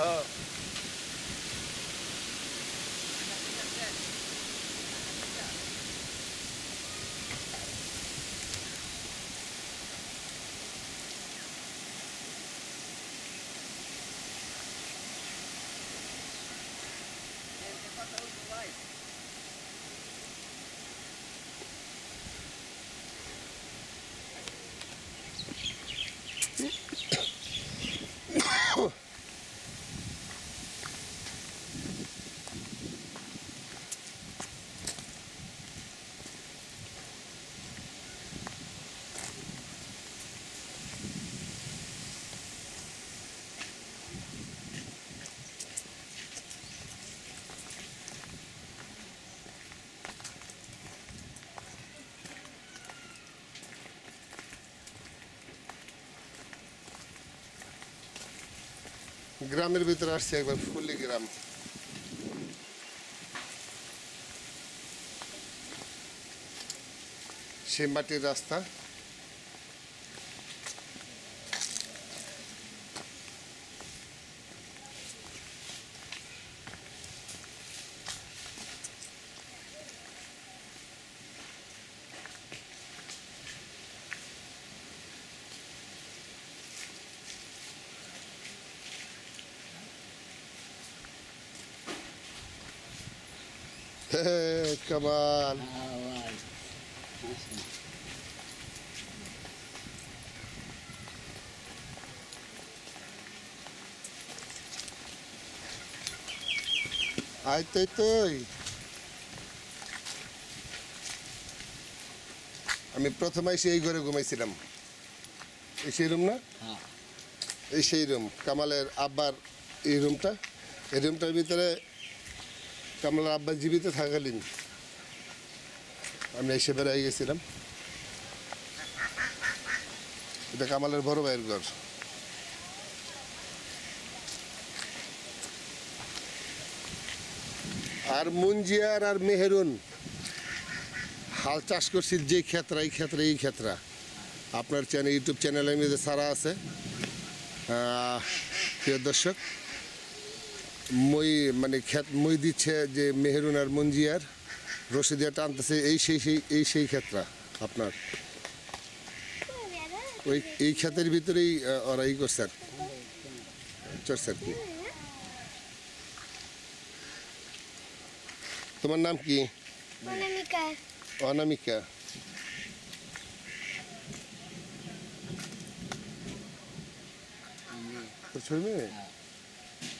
হ্যাঁ গ্রামের ভিতরে আসছে একবার ফুলি গ্রাম। সে মাটির রাস্তা। কামাল আয় তুই তুই আমি প্রথমে এসে এই ঘরে ঘুমাইছিলাম। এই সেই রুম না? হ্যাঁ। এই সেই রুম কামালের আব্বার এই রুমটা এই রুমটার ভিতরে কামালের আব্বা জীবিত থাকালীন আমি এসে বেড়াই গেছিলাম। এটা কামালের বড় ভাইয়ের ঘর। আর মুঞ্জিয়ার আর মেহেরুন হাল চাষ করছি যে ক্ষেত্রা, এই ক্ষেত্রে, এই ক্ষেত্রা। আপনার চ্যানেল, ইউটিউব চ্যানেলের মধ্যে সারা আছে প্রিয় দর্শক মই মানে ক্ষেত মই দিচ্ছে যে মেহেরুন আর মঞ্জিয়ার রশিদিয়া টানতেছে এই সেই সেই এই সেই ক্ষেত্রা আপনার। ওই এই ক্ষেতের ভিতরেই ওরা ই করছে আর চড়ছে আর কি। তোমার নাম কি? অনামিকা।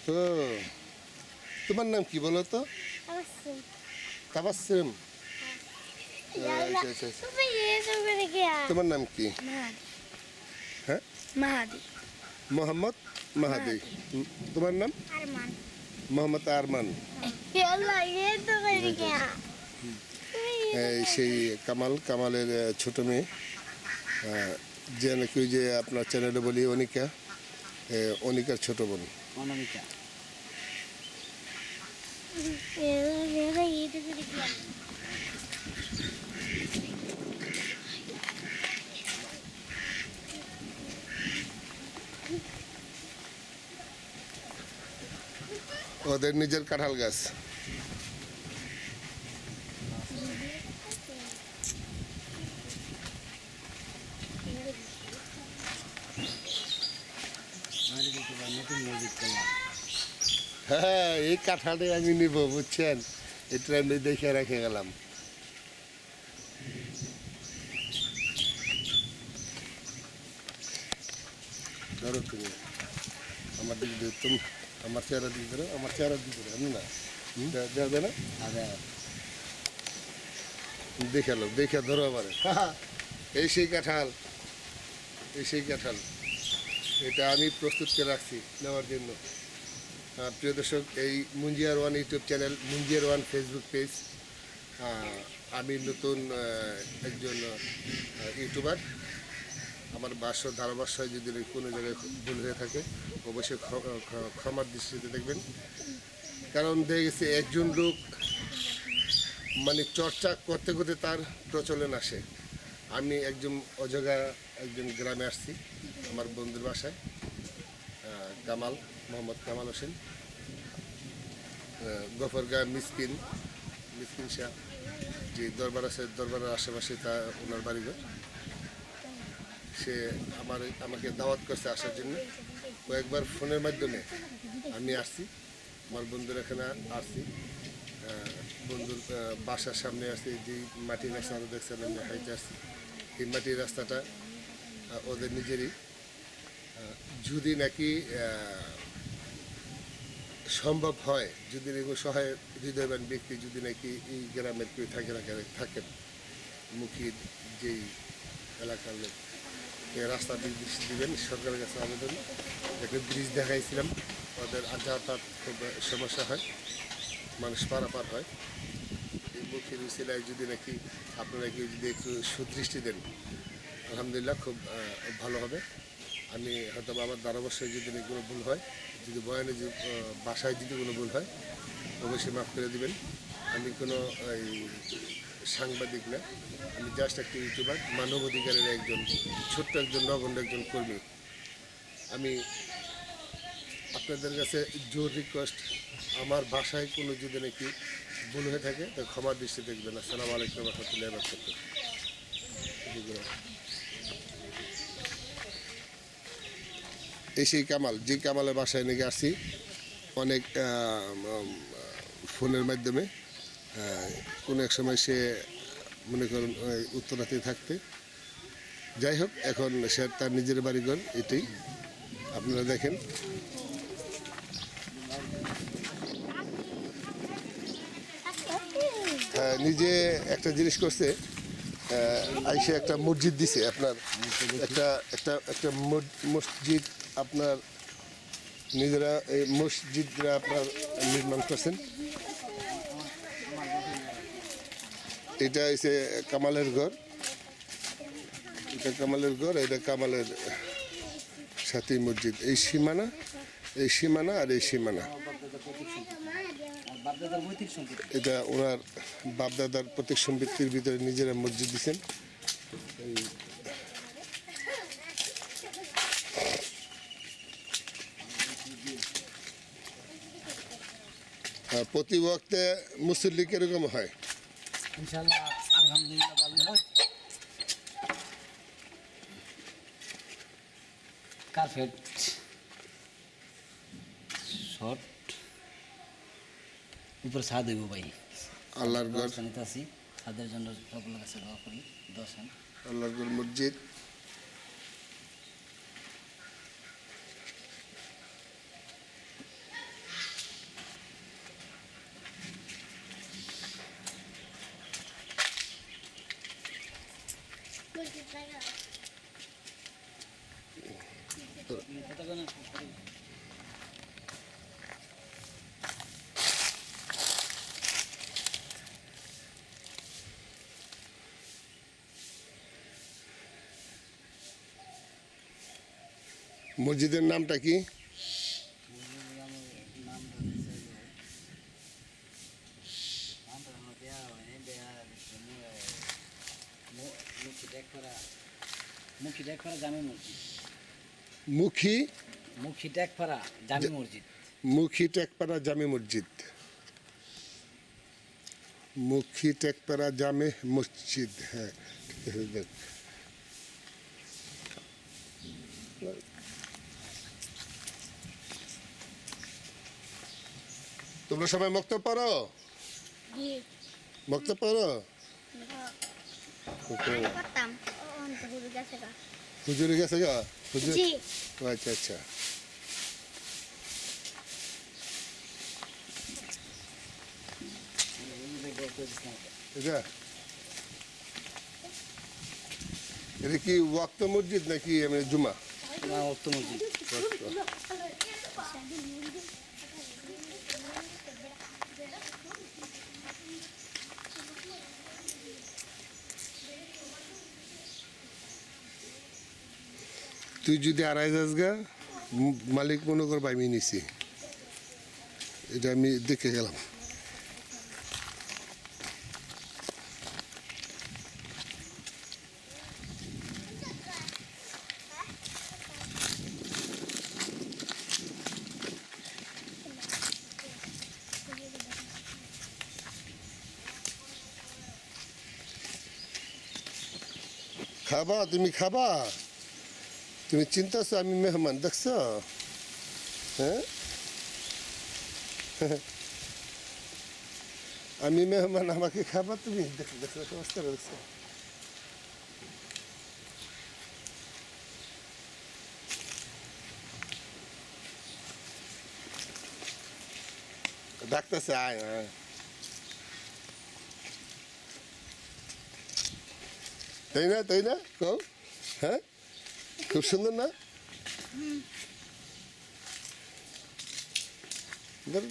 তো তোমার নাম কি বলো তো? তাবাসসুম। ইয়াল্লা আচ্ছা, আচ্ছা। গিয়া তোমার নাম কি? হ্যাঁ? মাহাদি। মোহাম্মদ মাহাদি। তোমার নাম? আরমান। মোহাম্মদ আরমান। এই সেই কামাল কামালের ছোট মেয়ে। যে নাকি যে আপনার চ্যানেলে বলি অনিকা। অনিকার ছোট বোন। অনামিকা ইয়াল্লা এ তো করে গিয়া ওদের নিজের কাঁঠাল গাছ আমাদের কিন্তু আবার নতুন মসজিদ করলাম হ্যাঁ আমি নিব বুঝছেন? এটা আমি দেখে রেখে গেলাম। ধরো তুমি আমার দিকে তুমি আমার চেহারা দিকে ধরো আমার চেহারা দিকে ধরো আমি না। দে- না? দেখে লো দেখে ধরো আবার। এই সেই কাঁঠাল এই সেই কাঁঠাল। এটা আমি প্রস্তুত করে রাখছি নেওয়ার জন্য। প্রিয় দর্শক, এই Munjiar one YouTube channel Munjiar one Facebook page আমি নতুন একজন ইউটিউবার। আমার বাস্য ধারাভাষ্যয় যদি কোনো জায়গায় ভুল হয়ে থাকে, অবশ্যই ক্ষ- ক্ষ- ক্ষমার দৃষ্টিতে দেখবেন। কারণ দেখে গেছে, একজন লোক মানে চর্চা করতে করতে তার প্রচলন আসে। আমি একজন অজগা, একজন গ্রামে আসছি, আমার বন্ধুর বাসায় কামাল মোহাম্মদ কামাল হোসেন গফরগাঁ মিসকিন মিসকিন শাহ, যে দরবার আছে, দরবারের আশেপাশে তা ওনার বাড়িঘর। সে আমার, আমাকে দাওয়াত করছে আসার জন্য। কয়েকবার ফোনের মাধ্যমে আমি আসছি। আমার বন্ধুর এখানে আসছি। বন্ধুর বাসার সামনে আসছি। যে মাটির রাস্তা দেখছেন আমি হাইতে আসছি। এই মাটির রাস্তাটা ওদের নিজেরই। যদি নাকি সম্ভব হয় যদি সহায় হৃদয়বান ব্যক্তি যদি নাকি এই গ্রামের কেউ থাকে না থাকেন? মুখী যেই এলাকার লোক রাস্তা ব্রিজ দিবেন, সরকারের কাছে আবেদন। একটা ব্রিজ দেখাইছিলাম, ওদের যাতায়াত খুব সমস্যা হয়, মানুষ পারাপার হয়। এই মুখের উচিলায় যদি নাকি আপনারা কেউ যদি একটু সুদৃষ্টি দেন, আলহামদুলিল্লাহ খুব ভালো হবে। আমি হয়তো আমার ধারাবর্ষে যদি কোনো ভুল হয় যদি বয়ানে যে বাসায় যদি কোনো ভুল হয়, অবশ্যই মাফ করে দিবেন। আমি কোনো, এই, সাংবাদিক না। আমি জাস্ট একটা ইউটিউবার, মানব অধিকারের একজন, ছোট্ট একজন, নগণ্য একজন কর্মী। আমি আপনাদের কাছে জোর রিকোয়েস্ট আমার ভাষায় কোনো যদি নাকি ভুল হয়ে থাকে, তো ক্ষমা দৃষ্টি দেখবেন। আসসালামু আলাইকুম রহমতুল্লাহ বরকাত এই সেই কামাল যে কামালের বাসায় নাকি আসছি। অনেক ফোনের মাধ্যমে। কোনো এক সময় সে মনে করেন ওই উত্তরাতে থাকতে। যাই হোক এখন সে তার নিজের বাড়িঘর এটাই। আপনারা দেখেন। নিজে একটা জিনিস করছে। আইসে একটা মসজিদ দিছে আপনার। একটা একটা একটা মস- মসজিদ আপনার নিজেরা এই মসজিদরা আপনার নির্মাণ করছেন। এটা হচ্ছে কামালের ঘর। এটা কামালের ঘর, এটা কামালের সাথী মসজিদ। এই সীমানা এই সীমানা আর এই সীমানা। এটা ওনার বাপদাদার প্রত্যেক সম্পত্তির ভিতরে নিজেরা মসজিদ দিচ্ছেন প্রতি বক্তে মুসল্লি কীরকম হয়। ইনশাল্লাহ আলহামদুলিল্লাহ ভালো হয়। কার্পেট শর্ট উপরে ছাদ হইব ভাই। আল্লাহর ঘর। দর্শনীতে আছি ছাদের জন্য সকলের কাছে দোয়া করি দর্শন আল্লাহর ঘর মসজিদ। মসজিদের নামটা কি মসজিদ মুখী মুখী জামে মসজিদ মুখী জামে মসজিদ মুখী জামে মসজিদ হ্যাঁ। তোমরা সবাই মক্ত পারো মক্ত পারো করতাম অন্ত হুজুর গেছে গা। হুজুরে গেছে গা? হুজুর জি। আচ্ছা আচ্ছা। এটা? এটা কি ওয়াক্ত মসজিদ নাকি জুমা? না অর্থ মসজিদ। তুই যদি আড়াই যাস গা মালিক মনে করব আমি নিছি। এটা আমি দেখে গেলাম। খাবা, তুমি খাবা? তুমি চিন্তাছো আমি মেহমান, দেখছ? হ্যাঁ? আমি মেহমান, আমাকে খাবা তুমি? দেখো দেখো অবস্থা ডাকতেছে, আয় আয়। তাই না তাই না, কও? হ্যাঁ? খুব সুন্দর না ধর-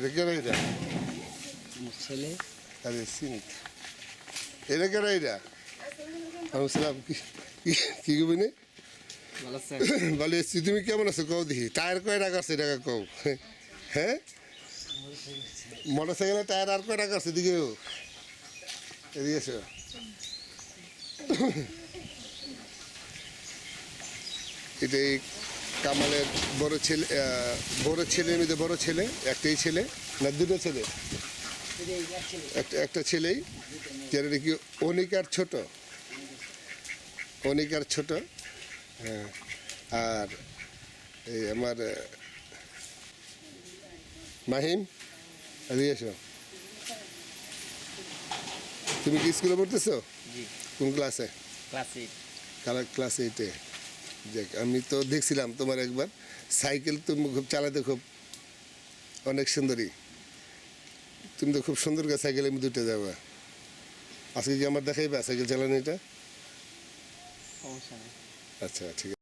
এটা কেন এটা ছেলে আরে এটা এটা আমি সালাম কি কি- কি কবি নে বলে এসছি তুমি কেমন আছো কও দেখি টায়ার কয় টাকা আছে টাকা কও হ্যাঁ মোটর সাইকেলের টায়ার আর কয় টাকা আছে দিকে এদিকে এসো এটাই কামালের বড় ছেলে বড় ছেলে মধ্যে বড় ছেলে একটাই ছেলে না দুটো ছেলে? একটা একটা ছেলেই। যেটা নাকি অনিকার ছোট। অনিকার ছোট। হ্যাঁ। আর এই আমার মাহিম এসো। তুমি কি স্কুলে পড়তেছো? কোন ক্লাসে? Class eight. কালার ক্লাস এইটে। দেখ আমি তো দেখছিলাম তোমার একবার। সাইকেল তুমি খুব চালাতে খুব অনেক সুন্দরী। তুমি তো খুব সুন্দর করে সাইকেলের আমি উঠে যাবা। আজকে কি আমার দেখাইবা সাইকেল চালানো এটা? আচ্ছা ঠিক আছে।